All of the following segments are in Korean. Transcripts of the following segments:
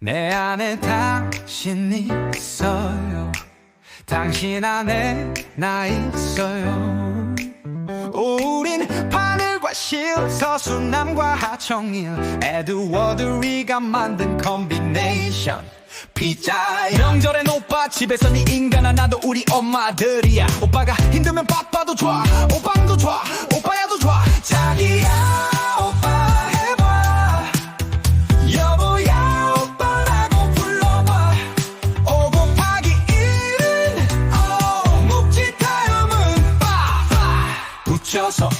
내 안에 당신 있어요. 당신 안에 나 있어요. 우린 바늘과 실 서수남과 하청일 에드워드리가 만든 콤비네이션. 피자 명절엔 오빠 집에서 네 인간아 나도 우리 엄마들이야. 오빠가 힘들면 바빠도 좋아 오빵도 좋아 오빠.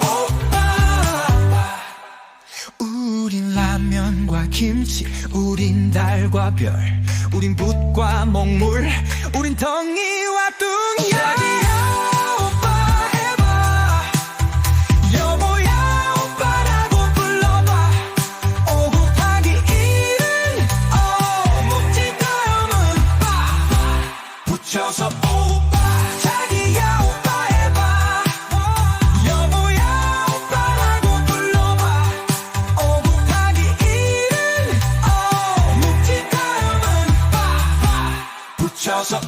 오빠 우린 라면과 김치 우린 달과 별 우린 붓과 먹물 우린 덩이와 뚱이 붙여서 오빠 자기야 오빠 해봐. 여보야 오빠라고 불러봐. 오 곱하기 1은 오 다음은 빠 붙여서